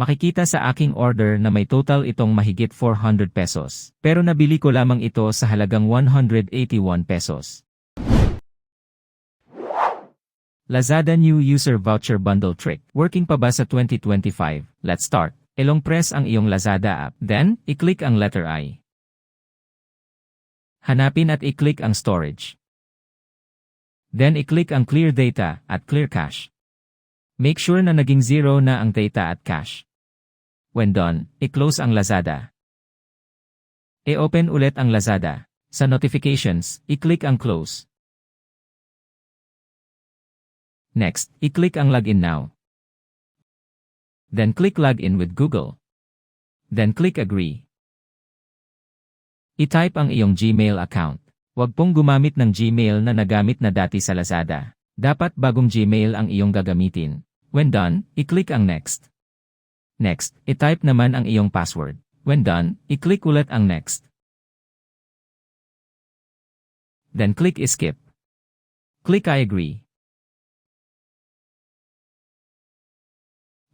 Makikita sa aking order na may total itong mahigit 400 pesos. Pero nabili ko lamang ito sa halagang 181 pesos. Lazada New User Voucher Bundle Trick. Working pa ba sa 2025? Let's start. Ilong press ang iyong Lazada app. Then, i-click ang letter I. Hanapin at i-click ang storage. Then i-click ang clear data at clear cache. Make sure na naging zero na ang data at cache. When done, i-close ang Lazada. I-open ulit ang Lazada. Sa notifications, i-click ang close. Next, i-click ang login now. Then click login with Google. Then click agree. I-type ang iyong Gmail account. Huwag pong gumamit ng Gmail na nagamit na dati sa Lazada. Dapat bagong Gmail ang iyong gagamitin. When done, i-click ang next. Next, i-type naman ang iyong password. When done, i-click ulit ang next. Then click skip. Click I agree.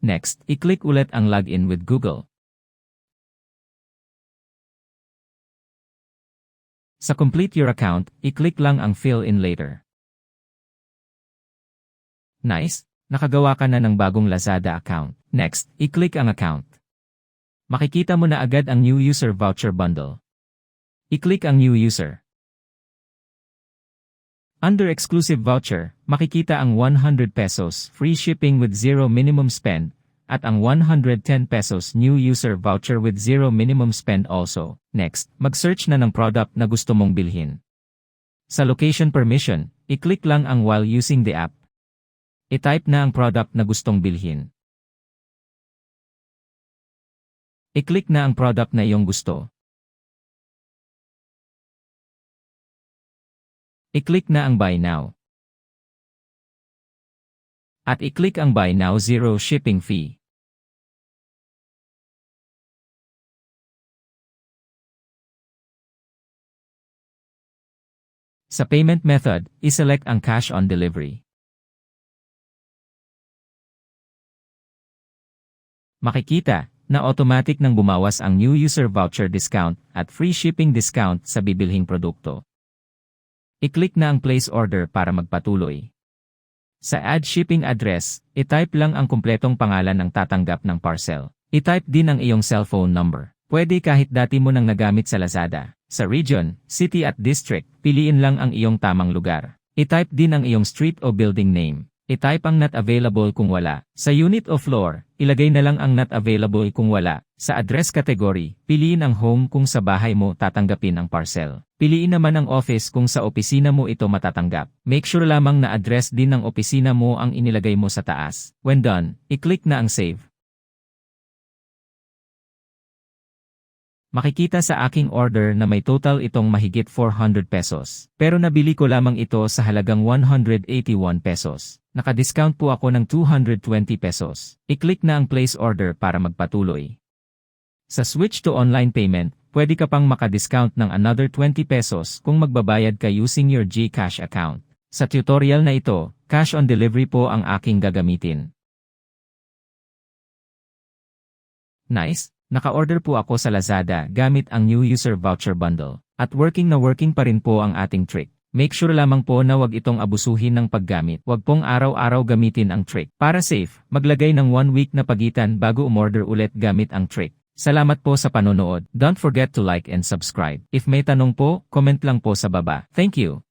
Next, i-click ulit ang login with Google. Sa complete your account, i-click lang ang fill in later. Nice! Nakagawa ka na ng bagong Lazada account. Next, i-click ang account. Makikita mo na agad ang new user voucher bundle. I-click ang new user. Under exclusive voucher, makikita ang 100 pesos free shipping with zero minimum spend at ang 110 pesos new user voucher with zero minimum spend also. Next, mag-search na ng product na gusto mong bilhin. Sa location permission, i-click lang ang while using the app. I-type na ang product na gustong bilhin. I-click na ang product na iyong gusto. I-click na ang Buy Now. At i-click ang Buy Now Zero Shipping Fee. Sa payment method, iselect ang cash on delivery. Makikita na automatic nang bumawas ang new user voucher discount at free shipping discount sa bibilhing produkto. I-click na ang place order para magpatuloy. Sa add shipping address, i-type lang ang kumpletong pangalan ng tatanggap ng parcel. I-type din ang iyong cellphone number. Pwede kahit dati mo nang nagamit sa Lazada. Sa region, city at district, piliin lang ang iyong tamang lugar. I-type din ang iyong street o building name. I-type ang not available kung wala. Sa unit o floor, ilagay na lang ang not available kung wala. Sa address category, piliin ang home kung sa bahay mo tatanggapin ang parcel. Piliin naman ang office kung sa opisina mo ito matatanggap. Make sure lamang na address din ng opisina mo ang inilagay mo sa taas. When done, i-click na ang save. Makikita sa aking order na may total itong mahigit 400 pesos. Pero nabili ko lamang ito sa halagang 181 pesos. Naka-discount po ako ng 220 pesos. I-click na ang place order para magpatuloy. Sa switch to online payment, pwede ka pang maka-discount ng another 20 pesos kung magbabayad ka using your GCash account. Sa tutorial na ito, cash on delivery po ang aking gagamitin. Nice! Naka-order po ako sa Lazada gamit ang new user voucher bundle. At working na working pa rin po ang ating trick. Make sure lamang po na wag itong abusuhin ng paggamit. Wag pong araw-araw gamitin ang trick. Para safe, maglagay ng one week na pagitan bago umorder ulit gamit ang trick. Salamat po sa panonood. Don't forget to like and subscribe. If may tanong po, comment lang po sa baba. Thank you.